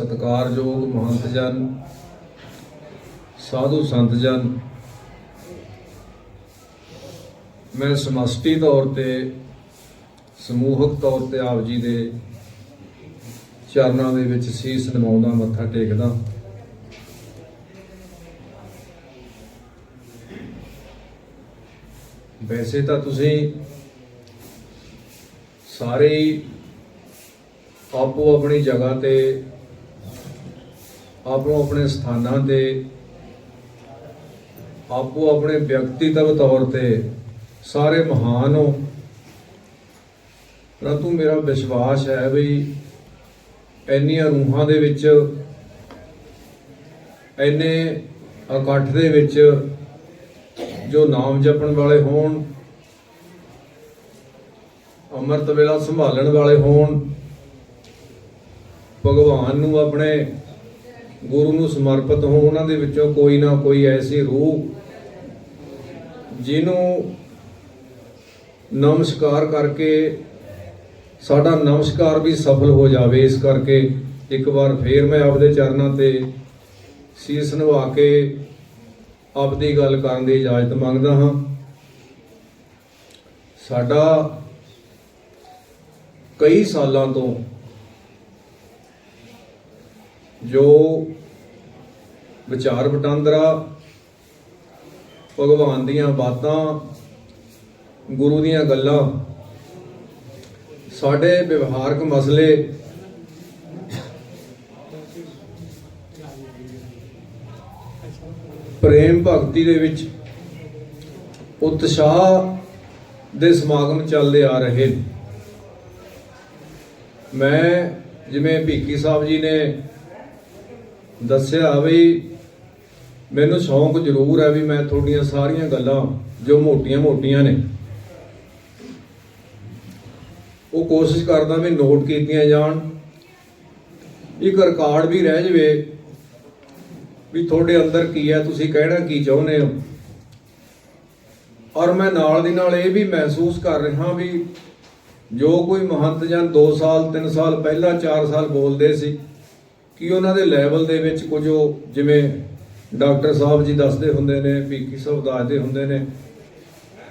ਸਤਿਕਾਰਯੋਗ ਮਹੰਤ ਜਨ, ਸਾਧੂ ਸੰਤ ਜਨ। ਮੈਂ ਸਮਸ਼ਟੀ ਤੌਰ ਤੇ, ਸਮੂਹਕ ਤੌਰ ਤੇ ਆਪ ਜੀ ਦੇ ਚਰਨਾਂ ਦੇ ਵਿੱਚ ਸੀਸ ਨਿਵਾਉਂਦਾ, ਮੱਥਾ ਟੇਕਦਾ। ਵੈਸੇ ਤਾਂ ਤੁਸੀਂ ਸਾਰੇ ਆਪੋ ਆਪਣੀ ਜਗ੍ਹਾ ਤੇ ਆਪੋ ਆਪਣੇ ਸਥਾਨਾਂ ਤੇ, ਆਪੋ ਆਪਣੇ ਵਿਅਕਤੀਤਵ ਤੌਰ ਤੇ ਸਾਰੇ ਮਹਾਨ ਹੋ। ਪਰੰਤੂ ਮੇਰਾ ਵਿਸ਼ਵਾਸ ਹੈ ਵੀ ਇੰਨੀਆਂ ਰੂਹਾਂ ਦੇ ਵਿੱਚ, ਇੰਨੇ ਇਕੱਠ ਦੇ ਵਿੱਚ ਜੋ ਨਾਮ ਜਪਣ ਵਾਲੇ ਹੋਣ, ਅੰਮ੍ਰਿਤ ਵੇਲਾ ਸੰਭਾਲਣ ਵਾਲੇ ਹੋਣ, ਭਗਵਾਨ ਨੂੰ ਆਪਣੇ ਗੁਰੂ ਨੂੰ ਸਮਰਪਿਤ ਹੋ ਉਹਨਾਂ ਦੇ ਵਿੱਚੋਂ ਕੋਈ ਨਾ ਕੋਈ ਐਸੀ ਰੂਹ ਜਿਹਨੂੰ ਨਮਸਕਾਰ ਕਰਕੇ, ਸਾਡਾ ਨਮਸਕਾਰ ਵੀ ਸਫਲ ਹੋ ਜਾਵੇ। ਇਸ ਕਰਕੇ ਇੱਕ ਵਾਰ ਫੇਰ ਮੈਂ ਆਪਦੇ ਚਰਨਾਂ ਤੇ ਸੀਸ ਨਿਵਾ ਕੇ ਆਪਦੀ ਗੱਲ ਕਰਨ ਦੀ ਇਜਾਜ਼ਤ ਮੰਗਦਾ ਹਾਂ। ਸਾਡਾ ਕਈ ਸਾਲਾਂ ਤੋਂ ਜੋ ਵਿਚਾਰ ਵਟਾਂਦਰਾ, ਭਗਵਾਨ ਦੀਆਂ ਬਾਤਾਂ, ਗੁਰੂ ਦੀਆਂ ਗੱਲਾਂ, ਸਾਡੇ ਵਿਵਹਾਰਕ ਮਸਲੇ, ਪ੍ਰੇਮ ਭਗਤੀ ਦੇ ਵਿੱਚ ਉਤਸ਼ਾਹ ਦੇ ਸਮਾਗਮ ਚੱਲਦੇ ਆ ਰਹੇ ਮੈਂ ਜਿਵੇਂ ਭੀਕੀ ਸਾਹਿਬ ਜੀ ਨੇ ਦੱਸਿਆ ਵੀ ਮੈਨੂੰ ਸ਼ੌਂਕ ਜ਼ਰੂਰ ਹੈ ਵੀ ਮੈਂ ਤੁਹਾਡੀਆਂ ਸਾਰੀਆਂ ਗੱਲਾਂ ਜੋ ਮੋਟੀਆਂ-ਮੋਟੀਆਂ ਨੇ, ਉਹ ਕੋਸ਼ਿਸ਼ ਕਰਦਾ ਵੀ ਨੋਟ ਕੀਤੀਆਂ ਜਾਣ, ਇੱਕ ਰਿਕਾਰਡ ਵੀ ਰਹਿ ਜਵੇ ਵੀ ਤੁਹਾਡੇ ਅੰਦਰ ਕੀ ਹੈ, ਤੁਸੀਂ ਕਹਿਣਾ ਕੀ ਚਾਹੁੰਦੇ ਹੋ। ਔਰ ਮੈਂ ਨਾਲ ਦੀ ਨਾਲ ਇਹ ਵੀ ਮਹਿਸੂਸ ਕਰ ਰਿਹਾ ਵੀ ਜੋ ਕੋਈ ਮਹੰਤ ਜਨ 2 ਸਾਲ 3 ਸਾਲ ਪਹਿਲਾਂ 4 ਸਾਲ ਬੋਲਦੇ ਸੀ ਕਿ ਉਹਨਾਂ ਦੇ ਲੈਵਲ ਦੇ ਵਿੱਚ ਕੁਝ ਉਹ ਜਿਵੇਂ ਡਾਕਟਰ ਸਾਹਿਬ ਜੀ ਦੱਸਦੇ ਹੁੰਦੇ ਨੇ ਪੀਕੀ ਸਾਹਿਬ ਦੱਸਦੇ ਹੁੰਦੇ ਨੇ।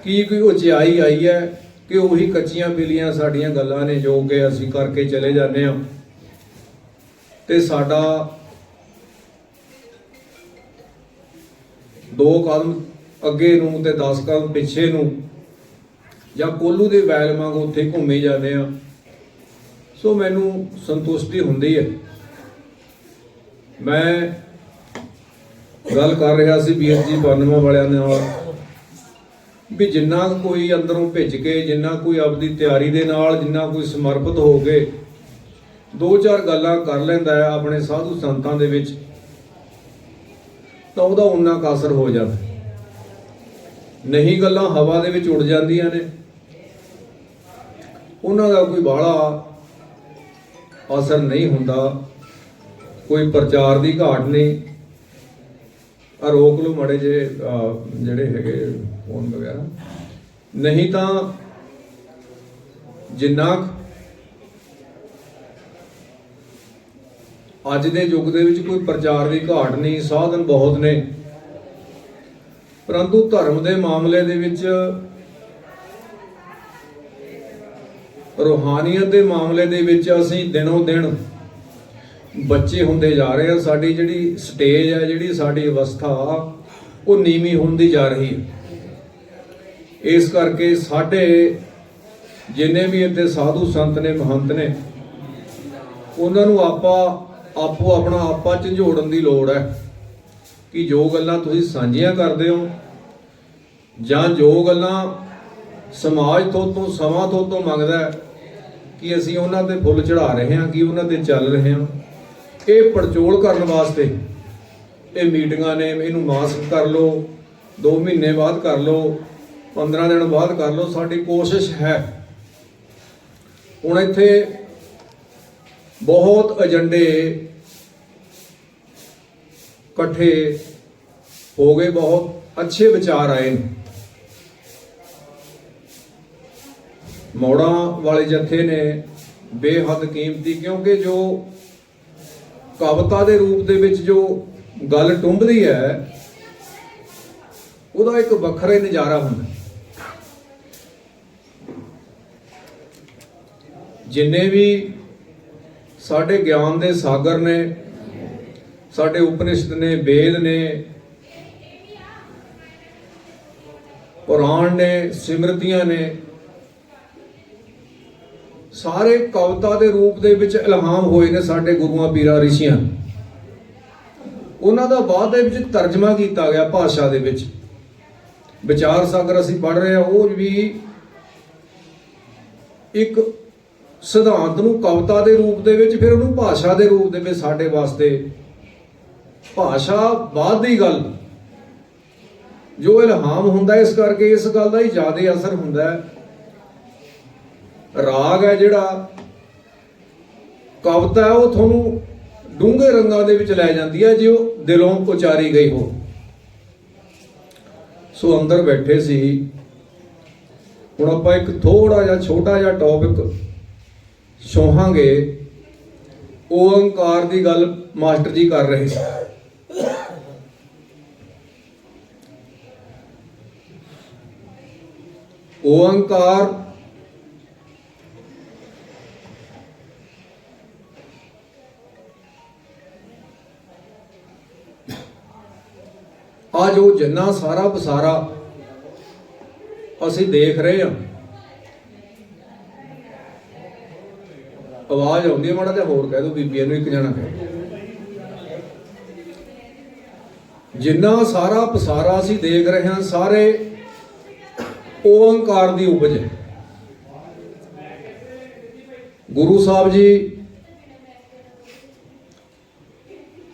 ਕੀ ਕੋਈ ਉਚਾਈ ਆਈ ਹੈ ਕਿ ਉਹੀ ਕੱਚੀਆਂ ਬਿਲੀਆਂ ਸਾਡੀਆਂ ਗੱਲਾਂ ਨੇ ਜੋ ਕਿ ਅਸੀਂ ਕਰਕੇ ਚਲੇ ਜਾਂਦੇ ਹਾਂ? ਤੇ ਸਾਡਾ ਦੋ ਕਦਮ ਅੱਗੇ ਨੂੰ ਤੇ 10 ਕਦਮ ਪਿੱਛੇ ਨੂੰ ਜਾਂ ਕੋਲੂ ਦੇ ਵੈਲ ਵਾਂਗ ਉੱਥੇ ਘੁੰਮੇ ਜਾਂਦੇ ਆ ਸੋ ਮੈਨੂੰ ਸੰਤੁਸ਼ਟੀ ਹੁੰਦੀ ਹੈ। ਮੈਂ ਗੱਲ ਕਰ ਰਿਹਾ ਸੀ ਵੀਰ ਜੀ ਬਨਮਾ ਵਾਲਿਆਂ ਨਾਲ ਵੀ ਜਿੰਨਾ ਕੋਈ ਅੰਦਰੋਂ ਭਿੱਜ ਕੇ, ਜਿੰਨਾ ਕੋਈ ਆਪਦੀ ਤਿਆਰੀ ਦੇ ਨਾਲ, ਜਿੰਨਾ ਕੋਈ ਸਮਰਪਿਤ ਹੋ ਕੇ ਦੋ ਚਾਰ ਗੱਲਾਂ ਕਰ ਲੈਂਦਾ ਹੈ ਆਪਣੇ ਸਾਧੂ ਸੰਤਾਂ ਦੇ ਵਿੱਚ, ਤਾਂ ਉਹਦਾ ਉਨਾ ਕੁ ਅਸਰ ਹੋ ਜਾਂਦਾ। ਨਹੀਂ ਗੱਲਾਂ ਹਵਾ ਦੇ ਵਿੱਚ ਉੱਡ ਜਾਂਦੀਆਂ ਨੇ। ਉਹਨਾਂ ਦਾ ਕੋਈ ਬਾਹਲਾ ਅਸਰ ਨਹੀਂ ਹੁੰਦਾ। ਕੋਈ ਪ੍ਰਚਾਰ ਦੀ ਘਾਟ ਨਹੀਂ। ਆ ਰੋਕ ਲਓ ਮੜੇ ਜੇ ਜਿਹੜੇ ਹੈਗੇ ਫੋਨ ਵਗੈਰਾ। ਨਹੀਂ ਤਾਂ ਜਿੰਨਾ ਅੱਜ ਦੇ ਯੁੱਗ ਦੇ ਵਿੱਚ ਕੋਈ ਪ੍ਰਚਾਰ ਦੀ ਘਾਟ ਨਹੀਂ, ਸਾਧਨ ਬਹੁਤ ਨੇ। ਪਰੰਤੂ ਧਰਮ ਦੇ ਮਾਮਲੇ ਦੇ ਵਿੱਚ ਰੂਹਾਨੀਅਤ ਦੇ ਮਾਮਲੇ ਦੇ ਵਿੱਚ ਅਸੀਂ ਦਿਨੋਂ ਦਿਨ ਬੱਚੇ ਹੁੰਦੇ ਜਾ ਰਹੇ ਆ, ਸਾਡੀ ਜਿਹੜੀ ਸਟੇਜ ਹੈ ਜਿਹੜੀ ਸਾਡੀ ਅਵਸਥਾ ਉਹ ਨੀਵੀਂ ਹੁੰਦੀ ਜਾ ਰਹੀ ਹੈ। ਇਸ ਕਰਕੇ ਸਾਡੇ ਜਿੰਨੇ ਵੀ ਇੱਥੇ ਸਾਧੂ ਸੰਤ ਨੇ, ਮਹੰਤ ਨੇ, ਉਹਨਾਂ ਨੂੰ ਆਪਾਂ ਆਪੋ ਆਪਣਾ ਆਪਾ ਝੰਜੋੜਨ ਦੀ ਲੋੜ ਹੈ ਕਿ ਜੋ ਗੱਲਾਂ ਤੁਸੀਂ ਸਾਂਝੀਆਂ ਕਰਦੇ ਹੋ ਜਾਂ ਜੋ ਗੱਲਾਂ ਸਮਾਜ ਤੋਂ ਤੋਂ, ਸਮਾਂ ਤੋਂ ਤੋਂ ਮੰਗਦਾ ਕਿ ਅਸੀਂ ਉਹਨਾਂ ਤੇ ਫੁੱਲ ਚੜਾ ਰਹੇ ਹਾਂ, ਕਿ ਉਹਨਾਂ ਤੇ ਚੱਲ ਰਹੇ ਹਾਂ। ਇਹ ਪੜਚੋਲ ਕਰਨ ਵਾਸਤੇ ਇਹ ਮੀਟਿੰਗਾਂ ਨੇ ਇਹਨੂੰ ਮਾਸਕ ਕਰ ਲਓ 2 ਮਹੀਨੇ ਬਾਅਦ ਕਰ ਲਓ 15 ਦਿਨ ਬਾਅਦ ਕਰ ਲਓ, ਸਾਡੀ ਕੋਸ਼ਿਸ਼ ਹੈ। ਹੁਣ ਇੱਥੇ ਬਹੁਤ ਏਜੰਡੇ ਇਕੱਠੇ ਹੋ ਗਏ ਬਹੁਤ, ਅੱਛੇ ਵਿਚਾਰ ਆਏ ਨੇ। ਮੋੜਾਂ ਵਾਲੇ ਜਥੇ ਨੇ ਬੇਹੱਦ ਕੀਮਤੀ, ਕਿਉਂਕਿ ਜੋ ਕਵਿਤਾ ਦੇ ਰੂਪ ਦੇ ਵਿੱਚ ਜੋ ਗੱਲ ਟੁੰਬਦੀ ਹੈ, ਉਹਦਾ ਇੱਕ ਵੱਖਰਾ ਹੀ ਨਜ਼ਾਰਾ ਹੁੰਦਾ ਜਿੰਨੇ ਵੀ ਸਾਡੇ ਗਿਆਨ ਦੇ ਸਾਗਰ ਨੇ, ਸਾਡੇ ਉਪਨਿਸ਼ਦ ਨੇ, ਵੇਦ ਨੇ, ਪੁਰਾਣ ਨੇ, ਸਿਮਰਤੀਆਂ ਨੇ ਸਾਰੇ ਕਵਿਤਾ ਦੇ ਰੂਪ ਦੇ ਵਿੱਚ ਇਲਹਾਮ ਹੋਏ ਨੇ ਸਾਡੇ ਗੁਰੂਆਂ, ਪੀਰਾਂ, ਰਿਸ਼ੀਆਂ। ਉਹਨਾਂ ਦਾ ਬਾਅਦ ਦੇ ਵਿੱਚ ਤਰਜਮਾ ਕੀਤਾ ਗਿਆ ਭਾਸ਼ਾ ਦੇ ਵਿੱਚ। ਵਿਚਾਰ ਸਾਗਰ ਅਸੀਂ ਪੜ੍ਹ ਰਹੇ ਹਾਂ, ਉਹ ਵੀ ਇੱਕ ਸਿਧਾਂਤ ਨੂੰ ਕਵਿਤਾ ਦੇ ਰੂਪ ਦੇ ਵਿੱਚ, ਫਿਰ ਉਹਨੂੰ ਭਾਸ਼ਾ ਦੇ ਰੂਪ ਦੇ ਵਿੱਚ ਸਾਡੇ ਵਾਸਤੇ। ਭਾਸ਼ਾ ਬਾਅਦ ਦੀ ਗੱਲ। ਜੋ ਇਲਹਾਮ ਹੁੰਦਾ, ਇਸ ਕਰਕੇ ਇਸ ਗੱਲ ਦਾ ਹੀ ਜ਼ਿਆਦਾ ਅਸਰ ਹੁੰਦਾ ਹੈ। ਰਾਗ ਹੈ ਜਿਹੜਾ। ਕਵਿਤਾ ਹੈ, ਉਹ ਤੁਹਾਨੂੰ ਡੂੰਘੇ ਰੰਗਾਂ ਦੇ ਵਿੱਚ ਲੈ ਜਾਂਦੀ ਹੈ, ਜੇ ਉਹ ਦਿਲੋਂ ਉਚਾਰੀ ਗਈ ਹੋ। ਸੋ ਅੰਦਰ ਬੈਠੇ ਸੀ। ਹੁਣ ਆਪਾਂ ਇੱਕ ਥੋੜਾ ਜਿਹਾ, ਛੋਟਾ ਜਿਹਾ ਟੌਪਿਕ ਛੋਹਾਂਗੇ। ਓੰਕਾਰ ਦੀ ਗੱਲ ਮਾਸਟਰ ਜੀ ਕਰ ਰਹੇ ਸੀ। ਓੰਕਾਰ ਆ ਜੋ ਜਿੰਨਾ ਸਾਰਾ ਬਸਾਰਾ ਅਸੀਂ ਦੇਖ ਰਹੇ ਹਾਂ ਆਵਾਜ਼ ਆਉਂਦੀ ਮਾੜਾ ਤੇ ਹੋਰ ਕਹਿ ਦੋ ਬੀਬੀਆਂ ਨੂੰ ਇੱਕ ਜਣਾ ਕਹਿ ਦਿਓ। ਜਿੰਨਾ ਸਾਰਾ ਪਸਾਰਾ ਅਸੀਂ ਦੇਖ ਰਹੇ ਹਾਂ, ਸਾਰੇ ਓੰਕਾਰ ਦੀ ਉਪਜ ਹੈ ਗੁਰੂ ਸਾਹਿਬ ਜੀ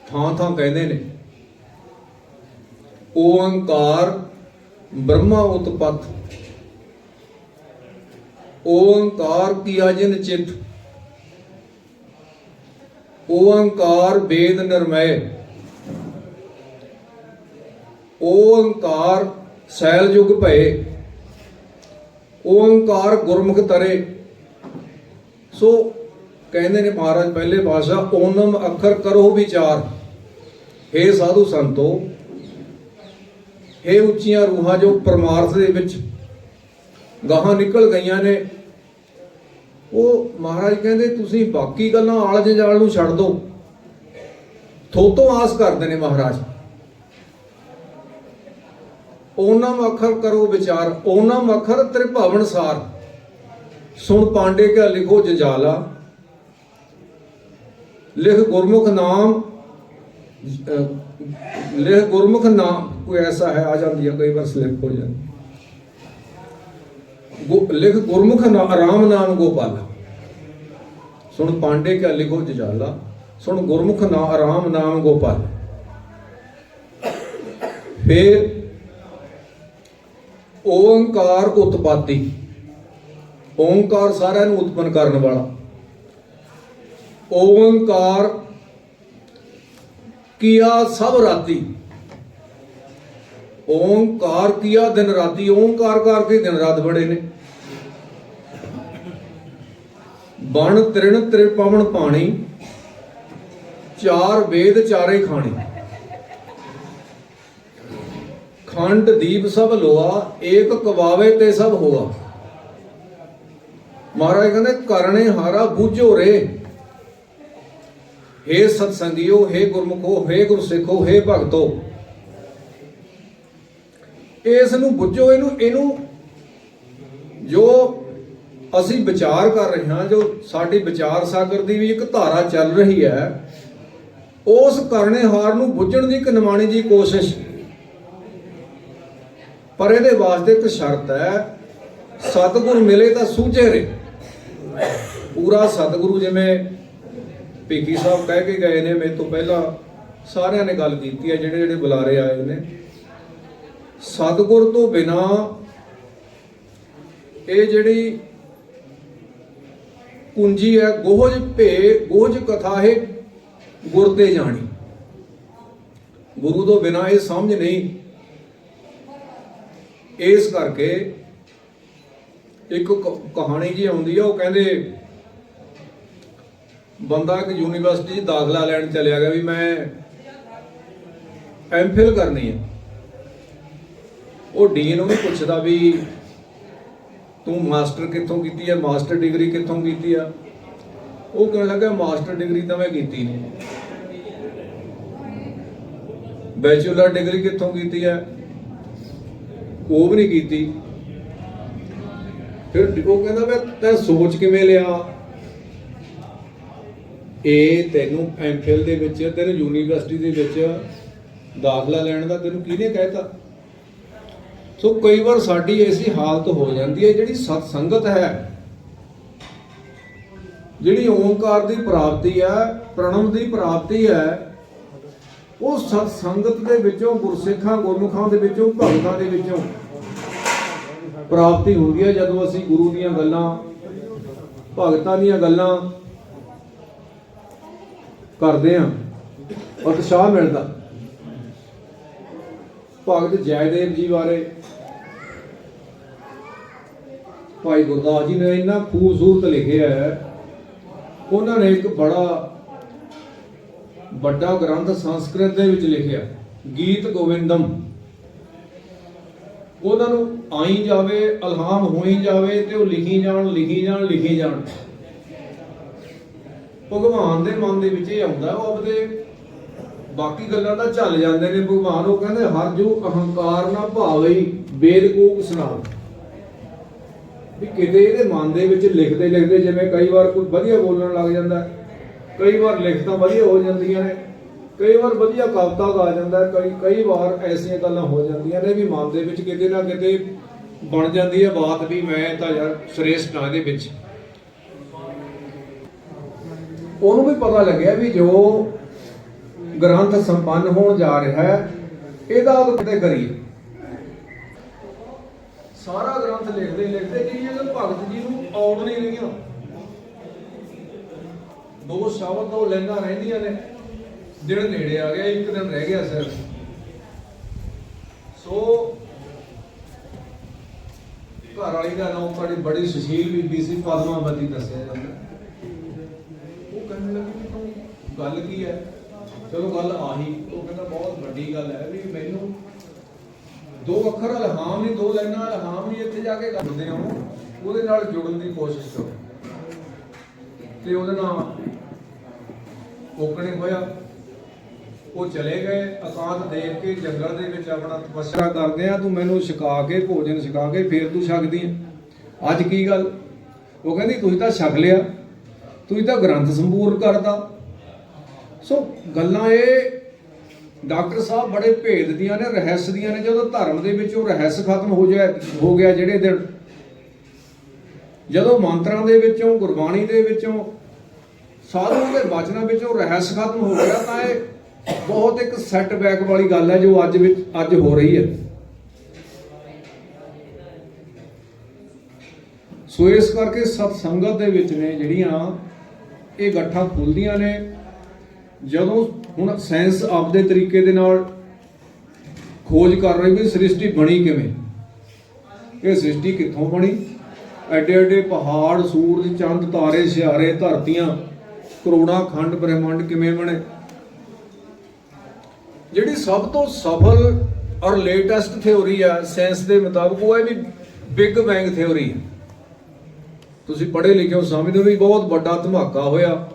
ਥਾਂ ਥਾਂ ਕਹਿੰਦੇ ਨੇ ਓੰਕਾਰ ਬ੍ਰਹਮਾ ਉਤਪਤ ਓੰਕਾਰ ਕੀਆ ਜਿਨ ਚਿਤ। ਓੰਕਾਰ ਵੇਦ ਨਿਰਮੈ। ਓੰਕਾਰ ਸੈਲ ਯੁਗ ਭਏ। ਓੰਕਾਰ ਗੁਰਮੁਖ ਤਰੇ। ਸੋ ਕਹਿੰਦੇ ਨੇ ਮਹਾਰਾਜ ਪਹਿਲੇ ਭਾਸ਼ਾ ਓਨਮ ਅੱਖਰ ਕਰੋ ਵਿਚਾਰ। हे ਸਾਧੂ ਸੰਤੋ ਇਹ ਉੱਚੀਆਂ ਰੂਹਾਂ ਜੋ ਪਰਮਾਰਥ ਦੇ ਵਿੱਚ ਗਾਹਾਂ ਨਿਕਲ ਗਈਆਂ ਨੇ। ਉਹ ਮਹਾਰਾਜ ਕਹਿੰਦੇ, ਤੁਸੀਂ ਬਾਕੀ ਗੱਲਾਂ ਆਲ ਜੰਜਾਲ ਨੂੰ ਛੱਡ ਦਿਓ। ਥੋਤੋਂ ਆਸ ਕਰਦੇ ਨੇ ਮਹਾਰਾਜ। ਓਨਮ ਅੱਖਰ ਕਰੋ ਵਿਚਾਰ ਓਨਮ ਅੱਖਰ ਤ੍ਰਿਭਵਨ ਸਾਰ। ਸੁਣ ਪਾਂਡੇ ਕਾ ਲਿਖੋ ਜਜਾਲਾ। ਲਿਖ ਗੁਰਮੁਖ ਨਾਮ ਲਿਖ ਗੁਰਮੁਖ ਨਾਮ ਕੋਈ ਐਸਾ ਹੈ, ਆ ਜਾਂਦੀ ਹੈ, ਕਈ ਵਾਰ ਸਲਿਪ ਹੋ ਜਾਂਦੀ ਲਿਖ ਗੁਰਮੁਖ ਨਾ ਆਰਾਮ ਨਾਮ ਗੋਪਾਲਾ। ਸੁਣ ਪਾਂਡੇ ਕਾ ਲਿਖੋ ਜਜਾਲਾ ਸੁਣ ਗੁਰਮੁਖ ਨਾ ਆਰਾਮ ਨਾਮ ਗੋਪਾਲ। ਫਿਰ ਓੰਕਾਰ ਉਤਪਾਦੀ ਓੰਕਾਰ ਸਾਰਿਆਂ ਨੂੰ ਉਤਪਨ ਕਰਨ ਵਾਲਾ। ਓੰਕਾਰ ਕੀਆ ਸਭ ਰਾਤੀ। ਓੰਕਾਰ ਕੀਆ ਦਿਨ ਰਾਤੀ? ਓੰਕਾਰ ਕਰਕੇ ਦਿਨ ਰਾਤ ਬੜੇ ਨੇ। ਬਣ ਤ੍ਰਿਣ ਤ੍ਰਿਪਵਨ ਪਾਣੀ, ਚਾਰ ਵੇਦ ਚਾਰੇ ਖਾਣੇ। ਖੰਡ ਦੀਪ ਸਭ ਲੋਆ, ਏਕ ਕਵਾਵੇ ਤੇ ਸਭ ਹੋਆ। ਮਹਾਰਾਜ ਕਹਿੰਦੇ, ਕਰਨੇ ਹਾਰਾ ਬੂਝੋ ਰੇ। ਹੇ ਸਤਸੰਗਿਓ, ਹੇ ਗੁਰਮੁਖੋ, ਹੇ ਗੁਰਸਿੱਖੋ, ਹੇ ਭਗਤੋ। ਇਸ ਨੂੰ ਬੁੱਝੋ, ਇਹਨੂੰ ਇਹਨੂੰ ਜੋ ਅਸੀਂ ਵਿਚਾਰ ਕਰ ਰਹੇ ਹਾਂ, ਜੋ ਸਾਡੀ ਵਿਚਾਰ ਸਾਗਰ ਦੀ ਵੀ ਇੱਕ ਧਾਰਾ ਚੱਲ ਰਹੀ ਹੈ, ਉਸ ਕਰਨੇਹਾਰ ਨੂੰ ਬੁੱਝਣ ਦੀ ਇੱਕ ਨਿਮਾਣੀ ਜੀ ਕੋਸ਼ਿਸ਼। ਪਰ ਇਹਦੇ ਵਾਸਤੇ ਇੱਕ ਸ਼ਰਤ ਹੈ, ਸਤਿਗੁਰ ਮਿਲੇ ਤਾਂ ਸੂਝੇ ਰੇ ਪੂਰਾ ਸਤਿਗੁਰੂ ਜਿਵੇਂ ਭੀਖੀ ਸਾਹਿਬ ਕਹਿ ਕੇ ਗਏ ਨੇ, ਮੇਰੇ ਤੋਂ ਪਹਿਲਾਂ ਸਾਰਿਆਂ ਨੇ ਗੱਲ ਕੀਤੀ ਹੈ ਜਿਹੜੇ ਜਿਹੜੇ ਬੁਲਾਰੇ ਆਏ ਨੇ। ਸਤਿਗੁਰ ਤੋਂ ਬਿਨਾ ਇਹ ਜਿਹੜੀ ਕੁੰਜੀ ਹੈ ਗੋਜ ਭੇ ਗੋਜ ਕਥਾ ਹੈ, ਗੁਰ ਤੇ ਜਾਣੀ। ਗੁਰੂ ਤੋਂ ਬਿਨਾ ਇਹ ਸਮਝ ਨਹੀਂ। ਇਸ ਕਰਕੇ ਇੱਕ ਕਹਾਣੀ ਜੀ ਆਉਂਦੀ ਆ, ਉਹ ਕਹਿੰਦੇ, ਬੰਦਾ ਇੱਕ ਯੂਨੀਵਰਸਿਟੀ 'ਚ ਦਾਖਲਾ ਲੈਣ ਚਲਿਆ ਗਿਆ ਵੀ ਮੈਂ ਐਮਫਿਲ ਕਰਨੀ ਹੈ। ਉਹ ਡੀਨ ਵੀ ਪੁੱਛਦਾ ਵੀ ਤੂੰ ਮਾਸਟਰ ਕਿੱਥੋਂ ਕੀਤੀ ਹੈ ਮਾਸਟਰ ਡਿਗਰੀ ਕਿੱਥੋਂ ਕੀਤੀ ਆ? ਉਹ ਕਹਿਣ ਲੱਗਾ ਮਾਸਟਰ ਡਿਗਰੀ ਤਾਂ ਮੈਂ ਕੀਤੀ ਨਹੀਂ ਬੈਚਲਰ ਡਿਗਰੀ ਕਿੱਥੋਂ ਕੀਤੀ ਹੈ ਉਹ ਵੀ ਨਹੀਂ ਕੀਤੀ। ਫਿਰ ਉਹ ਕਹਿੰਦਾ, ਮੈਂ ਤੈਂ ਸੋਚ ਕਿਵੇਂ ਲਿਆ? ਇਹ ਤੈਨੂੰ ਐਮਫਿਲ ਦੇ ਵਿੱਚ, ਤੈਨੂੰ ਯੂਨੀਵਰਸਿਟੀ ਦੇ ਵਿੱਚ ਦਾਖਲਾ ਲੈਣ ਦਾ ਤੈਨੂੰ ਕਿਹਨੇ ਕਹਿਤਾ? ਸੋ ਕਈ ਵਾਰ ਸਾਡੀ ਐਸੀ ਹਾਲਤ ਹੋ ਜਾਂਦੀ ਹੈ ਜਿਹੜੀ ਸਤ ਸੰਗਤ ਹੈ। ਜਿਹੜੀ ਓੰਕਾਰ ਦੀ ਪ੍ਰਾਪਤੀ ਹੈ ਪ੍ਰਣਵ ਦੀ ਪ੍ਰਾਪਤੀ ਹੈ, ਉਹ ਸਤ ਸੰਗਤ ਦੇ ਵਿੱਚੋਂ, ਗੁਰਸਿੱਖਾਂ, ਗੁਰਮੁਖਾਂ ਦੇ ਵਿੱਚੋਂ, ਭਗਤਾਂ ਦੇ ਵਿੱਚੋਂ ਪ੍ਰਾਪਤੀ ਹੁੰਦੀ ਹੈ। ਜਦੋਂ ਅਸੀਂ ਗੁਰੂ ਦੀਆਂ ਗੱਲਾਂ, ਭਗਤਾਂ ਦੀਆਂ ਗੱਲਾਂ ਕਰਦੇ ਹਾਂ ਉਤਸ਼ਾਹ ਮਿਲਦਾ। ਭਗਤ ਜੈਦੇਵ ਜੀ ਬਾਰੇ ਭਾਈ ਗੁਰਦਾਸ ਜੀ ਨੇ ਇੰਨਾ ਖੂਬਸੂਰਤ ਲਿਖਿਆ ਹੈ। ਉਹਨਾਂ ਨੇ ਇੱਕ ਬੜਾ ਵੱਡਾ ਗ੍ਰੰਥ ਸੰਸਕ੍ਰਿਤ ਦੇ ਵਿੱਚ ਲਿਖਿਆ, ਗੀਤ ਗੋਵਿੰਦਮ। ਉਹਨਾਂ ਨੂੰ ਆਈ ਜਾਵੇ, ਅਲਹਾਮ ਹੋਈ ਜਾਵੇ ਤੇ ਉਹ ਲਿਖੀ ਜਾਣ ਲਿਖੀ ਜਾਣ ਲਿਖੀ ਜਾਣ। ਭਗਵਾਨ ਦੇ ਮਨ ਦੇ ਵਿੱਚ ਇਹ ਆਉਂਦਾ, ਉਹ ਆਪਦੇ ਬਾਕੀ ਗੱਲਾਂ ਤਾਂ ਝੱਲ ਜਾਂਦੇ ਨੇ। ਭਗਵਾਨ ਉਹ ਕਹਿੰਦੇ, ਹਰ ਜੋ ਅਹੰਕਾਰ ਨਾ ਭਾਵਈ ਵੇਦ ਕੂਕ ਸੁਣਾਓ ਵੀ ਕਿਤੇ ਇਹਦੇ ਮਨ ਦੇ ਵਿੱਚ ਲਿਖਦੇ ਲਿਖਦੇ ਜਿਵੇਂ ਕਈ ਵਾਰ ਕੋਈ ਵਧੀਆ ਬੋਲਣ ਲੱਗ ਜਾਂਦਾ ਕਈ ਵਾਰ ਲਿਖਤਾਂ ਵਧੀਆ ਹੋ ਜਾਂਦੀਆਂ ਨੇ, ਕਈ ਵਾਰ ਵਧੀਆ ਕਵਿਤਾ ਗਾ ਜਾਂਦਾ ਕਈ ਕਈ ਵਾਰ ਐਸੀਆਂ ਗੱਲਾਂ ਹੋ ਜਾਂਦੀਆਂ ਨੇ ਵੀ ਮਨ ਦੇ ਵਿੱਚ ਕਿਤੇ ਨਾ ਕਿਤੇ ਬਣ ਜਾਂਦੀ ਹੈ ਬਾਤ ਵੀ ਮੈਂ ਤਾਂ ਯਾਰ ਸ੍ਰੇਸ਼ਟ ਹਾਂ ਇਹਦੇ ਵਿੱਚ। ਉਹਨੂੰ ਵੀ ਪਤਾ ਲੱਗਿਆ ਵੀ ਜੋ ਗ੍ਰੰਥ ਸੰਪੰਨ ਹੋਣ ਜਾ ਰਿਹਾ ਹੈ, ਇਹਦਾ ਉਹ ਕਿਤੇ ਕਰੀਏ। ਸਾਰਾ ਗ੍ਰੰਥ ਲਿਖਦੇ ਲਿਖਦੇ ਜਿਹੜੀਆਂ ਕਿ ਭਗਤ ਜੀ ਨੂੰ ਆਉਣ ਨਹੀਂ ਰਹੀਆਂ ਦੋ ਸ਼ਬਦ ਤੋਂ ਲੈਂਦਾ ਰਹਿੰਦੀਆਂ ਨੇ। ਦਿਨ ਨੇੜੇ ਆ ਗਿਆ, ਇੱਕ ਦਿਨ ਰਹਿ ਗਿਆ ਸਿਰ। ਸੋ ਘਰ ਵਾਲੀ ਦਾ ਨਾਮ ਬੜੀ ਬੜੀ ਸੁਸ਼ੀਲ ਬੀਬੀ ਸੀ, ਪਦਮਾਵਤੀ ਦੱਸਿਆ ਜਾਂਦਾ। ਉਹ ਕਹਿਣ ਲੱਗੀ ਵੀ ਤੂੰ ਗੱਲ ਕੀ ਹੈ? ਚਲੋ ਗੱਲ ਆਹੀ, ਉਹ ਕਹਿੰਦਾ ਬਹੁਤ ਵੱਡੀ ਗੱਲ ਹੈ ਵੀ ਮੈਨੂੰ ਦੋ ਅੱਖਰ ਅਲਹਾਮ ਨਹੀਂ ਦੋ ਲਾਈਨਾਂ ਅਲਹਾਮ ਨਹੀਂ ਇੱਥੇ ਜਾ ਕੇ ਕਰਦੇ ਹੋ ਉਹਦੇ ਨਾਲ ਜੁੜਨ ਦੀ ਕੋਸ਼ਿਸ਼ ਕਰੋ। ਤੇ ਉਹਦੇ ਨਾਲ ਓਕਣੇ ਹੋਇਆ। ਉਹ ਚਲੇ ਗਏ ਅਕਾਂਤ ਦੇਖ ਕੇ ਜੰਗਲ ਦੇ ਵਿੱਚ ਆਪਣਾ ਤਪੱਸਿਆ ਕਰਦੇ ਆ, ਤੂੰ ਮੈਨੂੰ ਛਕਾ ਕੇ, ਭੋਜਨ ਛਕਾ ਕੇ, ਫੇਰ ਤੂੰ ਛਕਦੀ ਆ। ਅੱਜ ਕੀ ਗੱਲ? ਉਹ ਕਹਿੰਦੀ ਤੁਸੀਂ ਤਾਂ ਛਕ ਲਿਆ। ਤੁਸੀਂ ਤਾਂ ਗ੍ਰੰਥ ਸੰਪੂਰਨ ਕਰਦਾ ਸੋ ਗੱਲਾਂ ਇਹ ਡਾਕਟਰ ਸਾਹਿਬ ਬੜੇ ਭੇਦ ਦੀਆਂ ਨੇ, ਰਹੱਸ ਦੀਆਂ ਨੇ, ਜਦੋਂ ਧਰਮ ਦੇ ਵਿੱਚ ਉਹ ਰਹੱਸ ਖਤਮ ਹੋ ਜਾ ਹੋ ਗਿਆ ਜਿਹੜੇ ਦਿਨ। ਜਦੋਂ ਮੰਤਰਾਂ ਦੇ ਵਿੱਚੋਂ, ਗੁਰਬਾਣੀ ਦੇ ਵਿੱਚੋਂ, ਸਾਧੂਆਂ ਦੇ ਬਚਨਾਂ ਵਿੱਚੋਂ ਰਹੱਸ ਖਤਮ ਹੋ ਗਿਆ, ਤਾਂ ਇਹ ਬਹੁਤ ਇੱਕ ਸੈਟਬੈਕ ਵਾਲੀ ਗੱਲ ਹੈ ਜੋ ਅੱਜ ਵਿੱਚ, ਅੱਜ ਹੋ ਰਹੀ ਹੈ। ਸੋ ਇਸ ਕਰਕੇ ਸਤ ਸੰਗਤ ਦੇ ਵਿੱਚ ਨੇ ਜਿਹੜੀਆਂ ਇਹ ਗੱਠਾਂ ਖੁੱਲਦੀਆਂ ਨੇ ਜਦੋਂ ਹੁਣ ਸਾਇੰਸ ਆਪਦੇ ਤਰੀਕੇ ਦੇ ਨਾਲ ਖੋਜ ਕਰ ਰਹੀ ਵੀ ਸ੍ਰਿਸ਼ਟੀ ਬਣੀ ਕਿਵੇਂ? ਇਹ ਸ੍ਰਿਸ਼ਟੀ ਕਿੱਥੋਂ ਬਣੀ? ਐਡੇ ਐਡੇ ਪਹਾੜ, ਸੂਰਜ, ਚੰਦ, ਤਾਰੇ, ਸਿਆਰੇ, ਧਰਤੀਆਂ, ਕਰੋੜਾਂ ਖੰਡ ਬ੍ਰਹਿਮੰਡ ਕਿਵੇਂ ਬਣੇ? ਜਿਹੜੀ ਸਭ ਤੋਂ ਸਫਲ ਔਰ ਲੇਟੈਸਟ ਥਿਉਰੀ ਆ ਸਾਇੰਸ ਦੇ ਮੁਤਾਬਕ ਉਹ ਹੈ ਵੀ ਬਿਗ ਬੈਂਗ ਥਿਉਰੀ ਤੁਸੀਂ ਪੜ੍ਹੇ ਲਿਖੇ ਹੋ, ਸਮਝਦੇ ਹੋ ਵੀ ਬਹੁਤ ਵੱਡਾ ਧਮਾਕਾ ਹੋਇਆ।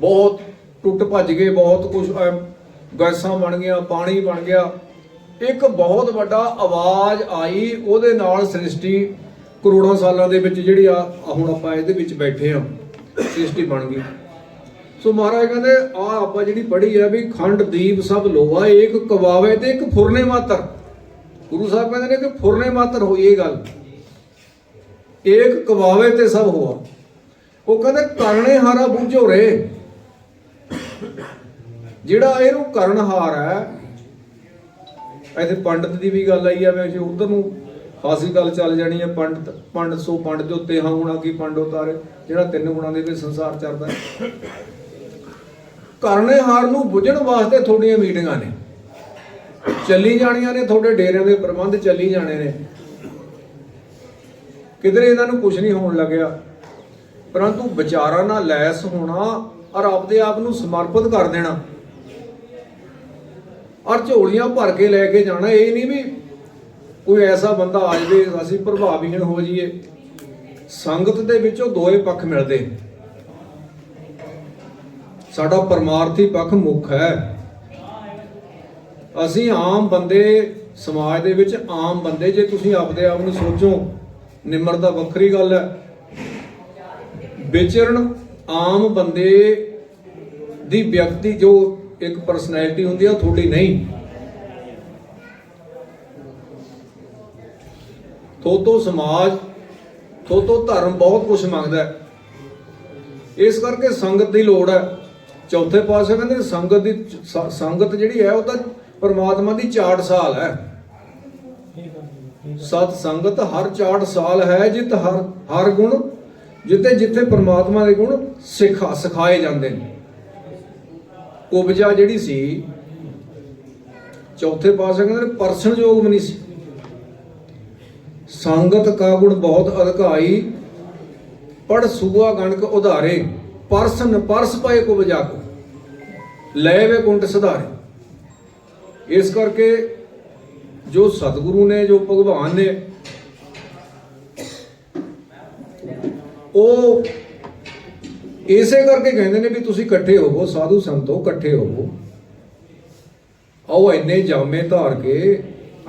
ਬਹੁਤ ਟੁੱਟ ਭੱਜ ਗਏ ਬਹੁਤ ਕੁਝ ਗੈਸਾਂ ਬਣ ਗਈਆਂ, ਪਾਣੀ ਬਣ ਗਿਆ। ਇੱਕ ਬਹੁਤ ਵੱਡਾ ਆਵਾਜ਼ ਆਈ, ਉਹਦੇ ਨਾਲ ਸ੍ਰਿਸ਼ਟੀ ਕਰੋੜਾਂ ਸਾਲਾਂ ਦੇ ਵਿੱਚ ਜਿਹੜੀ ਆ ਹੁਣ ਆਪਾਂ ਇਹਦੇ ਵਿੱਚ ਬੈਠੇ ਆ ਸ੍ਰਿਸ਼ਟੀ ਬਣ ਗਈ। ਸੋ ਮਹਾਰਾਜ ਕਹਿੰਦੇ, ਆ ਆਪਾਂ ਜਿਹੜੀ ਪੜ੍ਹੀ ਆ ਵੀ ਖੰਡ, ਦੀਪ ਸਭ ਲੋਹਾ ਏਕ ਕਵਾਵੇ ਤੇ ਇੱਕ ਫੁਰਨੇ ਮਾਤਰ। ਗੁਰੂ ਸਾਹਿਬ ਕਹਿੰਦੇ ਨੇ ਕਿ ਫੁਰਨੇ ਮਾਤਰ ਹੋਈ ਇਹ ਗੱਲ। ਏਕ ਕਵਾਵੇ ਤੇ ਸਭ ਹੋਆ। ਉਹ ਕਹਿੰਦੇ, ਕਰਨੇ ਹਾਰਾ ਬੁੱਝੋ ਰੇ। ਜਿਹੜਾ ਇਹਨੂੰ ਕਰਨਹਾਰ ਹੈ, ਇੱਥੇ ਪੰਡਤ ਦੀ ਵੀ ਗੱਲ ਆਈ ਆ, ਵੇ ਉਧਰ ਨੂੰ ਖਾਸੀ ਗੱਲ ਚੱਲ ਜਾਣੀ ਹੈ ਪੰਡਤ ਪੰਡਤ ਸੋ ਪੰਡ ਜੋ ਤੇ ਗੁਣਾ ਕੀ ਪੰਡ ਉਤਾਰੇ, ਜਿਹੜਾ ਤਿੰਨ ਗੁਣਾਂ ਦੇ ਵਿੱਚ ਸੰਸਾਰ ਚੱਲਦਾ ਹੈ। ਨੂੰ ਬੁੱਝਣ ਵਾਸਤੇ ਤੁਹਾਡੀਆਂ ਮੀਟਿੰਗਾਂ ਨੇ। ਚੱਲੀ ਜਾਣੀਆਂ ਨੇ, ਤੁਹਾਡੇ ਡੇਰਿਆਂ ਦੇ ਪ੍ਰਬੰਧ ਚੱਲੀ ਜਾਣੇ ਨੇ। ਕਿਧਰੇ ਇਹਨਾਂ ਨੂੰ ਕੁਝ ਨਹੀਂ ਹੋਣ ਲੱਗਿਆ। ਪਰੰਤੂ ਵਿਚਾਰਾਂ ਨਾਲ ਲੈਸ ਹੋਣਾ ਔਰ ਆਪਦੇ ਆਪ ਨੂੰ ਸਮਰਪਿਤ ਕਰ ਦੇਣਾ। ਔਰ ਝੋਲੀਆਂ ਭਰ ਕੇ ਲੈ ਕੇ ਜਾਣਾ। ਇਹ ਨਹੀਂ ਵੀ ਕੋਈ ਐਸਾ ਬੰਦਾ ਆ ਜਾਵੇ, ਅਸੀਂ ਪ੍ਰਭਾਵਹੀਣ ਹੋ ਜਾਈਏ। ਸੰਗਤ ਦੇ ਵਿੱਚੋਂ ਦੋਏ ਪੱਖ ਮਿਲਦੇ। ਸਾਡਾ ਪਰਮਾਰਥੀ ਪੱਖ ਮੁੱਖ ਹੈ। ਅਸੀਂ ਆਮ ਬੰਦੇ, ਸਮਾਜ ਦੇ ਵਿੱਚ ਆਮ ਬੰਦੇ, ਜੇ ਤੁਸੀਂ ਆਪਦੇ ਆਪ ਨੂੰ ਸੋਚੋ, ਨਿਮਰਤਾ ਵੱਖਰੀ ਗੱਲ ਹੈ। ਵਿਚਰਨ ਆਮ ਬੰਦੇ ਦੀ ਵਿਅਕਤੀ ਜੋ ਇੱਕ ਪਰਸਨੈਲਿਟੀ ਹੁੰਦੀ ਹੈ ਉਹ ਤੁਹਾਡੀ ਨਹੀਂ। ਥੋਤੋ ਸਮਾਜ, ਥੋਤੋ ਧਰਮ ਬਹੁਤ ਕੁਝ ਮੰਗਦਾ ਹੈ। ਇਸ ਕਰਕੇ ਸੰਗਤ ਦੀ ਲੋੜ ਹੈ। ਚੌਥੇ ਪਾਸੇ ਕਹਿੰਦੇ ਸੰਗਤ ਦੀ ਸੰਗਤ ਜਿਹੜੀ ਹੈ, ਉਹ ਤਾਂ ਪਰਮਾਤਮਾ ਦੀ ਚਾਟ ਸਾਲ ਹੈ। ਸਤ ਸੰਗਤ ਹਰ ਚਾਟ ਸਾਲ ਹੈ, ਜਿਤ ਹਰ ਹਰ ਗੁਣ ਜਿੱਤੇ ਜਿੱਥੇ ਪਰਮਾਤਮਾ ਦੇ ਗੁਣ ਸਿਖਾ, ਸਿਖਾਏ ਜਾਂਦੇ ਨੇ। ਉਪਜਾ ਜਿਹੜੀ ਸੀ, ਚੌਥੇ ਪਾਸੇ ਕਹਿੰਦੇ ਨੇ ਪਰਸਨ ਯੋਗ ਵੀ ਨਹੀਂ ਸੀ। ਸੰਗਤ ਕਾ ਗੁਣ ਬਹੁਤ ਅਧਿਕਾਈ ਪੜ ਸੁਆ ਗਣਕ ਉਧਾਰੇ, ਪਰਸਨ ਪਰਸ ਪਏ ਕੋ ਕੋ ਲੈ ਵੇ ਕੁੰਟ ਸੁਧਾਰੇ। ਇਸ ਕਰਕੇ ਜੋ ਸਤਿਗੁਰੂ ਨੇ, ਜੋ ਭਗਵਾਨ ਨੇ, ਉਹ ਇਸੇ ਕਰਕੇ ਕਹਿੰਦੇ ਨੇ ਵੀ ਤੁਸੀਂ ਇਕੱਠੇ ਹੋਵੋ, ਸਾਧੂ ਸੰਤੋ ਇਕੱਠੇ ਹੋਵੋ। ਆਓ ਇੰਨੇ ਜਾਮੇ ਧਾਰ ਕੇ,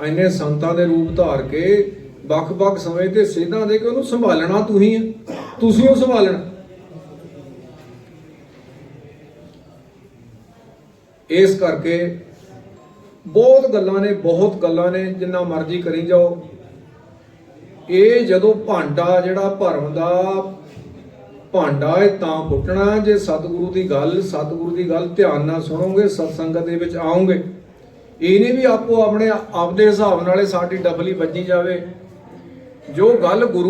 ਇੰਨੇ ਸੰਤਾਂ ਦੇ ਰੂਪ ਧਾਰ ਕੇ, ਵੱਖ-ਵੱਖ ਸਮੇਂ ਤੇ ਸੇਧਾਂ ਦੇ ਕੇ ਉਹਨੂੰ ਸੰਭਾਲਣਾ ਤੁਸੀਂ ਆ। ਤੁਸੀਂ ਉਹ ਸੰਭਾਲਣਾ। ਇਸ ਕਰਕੇ ਬਹੁਤ ਗੱਲਾਂ ਨੇ, ਬਹੁਤ ਗੱਲਾਂ ਨੇ, ਜਿੰਨਾ ਮਰਜ਼ੀ ਕਰੀ ਜਾਓ। ਇਹ ਜਦੋਂ ਭਾਂਡਾ ਜਿਹੜਾ ਭਰਮ ਦਾ ਭਾਂਡਾ ਇਹ ਤਾਂ ਫੁੱਟਣਾ ਜੇ ਸਤਿਗੁਰੂ ਦੀ ਗੱਲ, ਸਤਿਗੁਰੂ ਦੀ ਗੱਲ ਧਿਆਨ ਨਾਲ ਸੁਣੋਗੇ, ਸਤਸੰਗਤ ਦੇ ਵਿੱਚ ਆਓਗੇ। ਇਹ ਨਹੀਂ ਵੀ ਆਪੋ ਆਪਣੇ, ਆਪਦੇ ਹਿਸਾਬ ਨਾਲੇ ਸਾਡੀ ਡਬਲੀ ਵੱਜੀ ਜਾਵੇ। ਜੋ ਗੱਲ ਗੁਰੂ